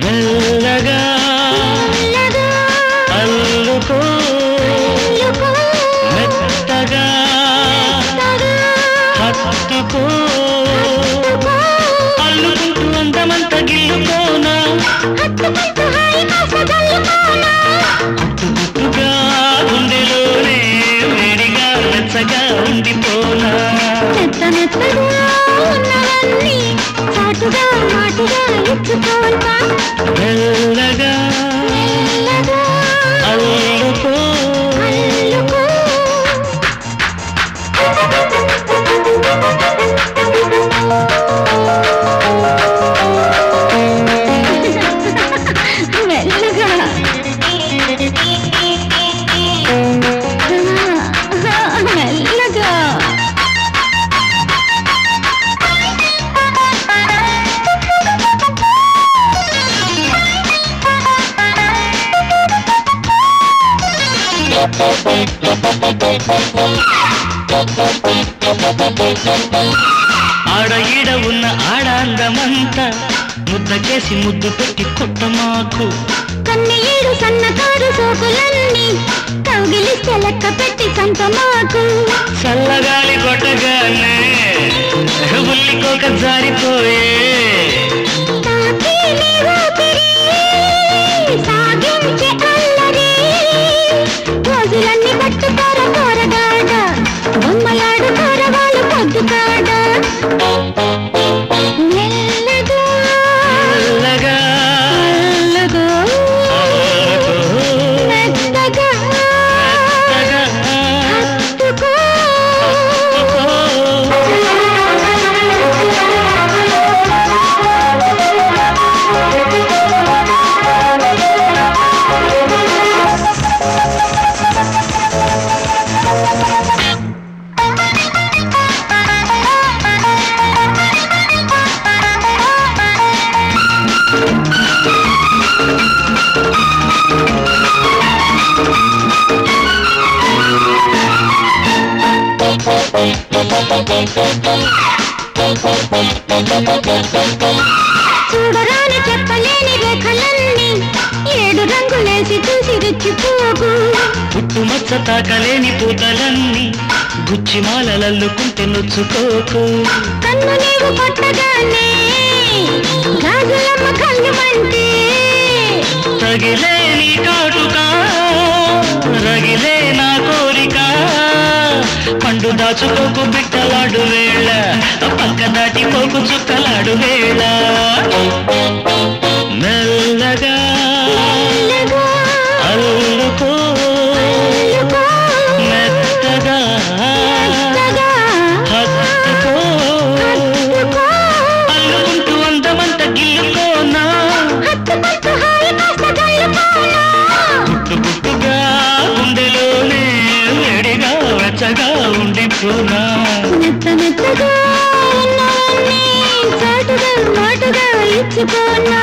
మెల్లగా అల్లుకో మెత్తగా హత్తుకో అల్లుకుంటూ అందమంత గిల్లుకోనా? గుట్టుగా గుండెలోనే వేడిగా ఉండిపోనా? మెత్త మెత్తగా ఉన్నవన్నీ look at ఆడ ఈడ ఉన్న ఆడ అందమంతా ముద్ద చేసి ముద్దు పెట్టి కొట్టమాకు. కన్ని ఏడు సన్నకారు సోకులన్నీ కౌగిలిస్తే లెక్క పెట్టి సంతమాకు చల్లగాలి కొట్టగానే ఉల్లికోక జారిపోయే. చూడరాని చెప్పలేని రేఖలన్నీ ఏడు రంగులేసి చూసి రెచ్చిపోకు. పుట్టుమచ్చ తాకలేని పూతలన్నీ గుచ్చిమాలలల్లుకుంటే నొచ్చుకోకు. కన్ను నీవు కొట్టగానే గాజులమ్మ కళ్ళు మంటే తగిలే నీ కాటుకా రగిలే నా కోరిక. దాచుకోకు బిట్టలాడు వేళ పక్క దాటిపోకు చుక్కలాడు వేళ. ఉండిపోనా మెత్త మెత్తగా చాటుగా మాటుగా ఇచ్చుకోనా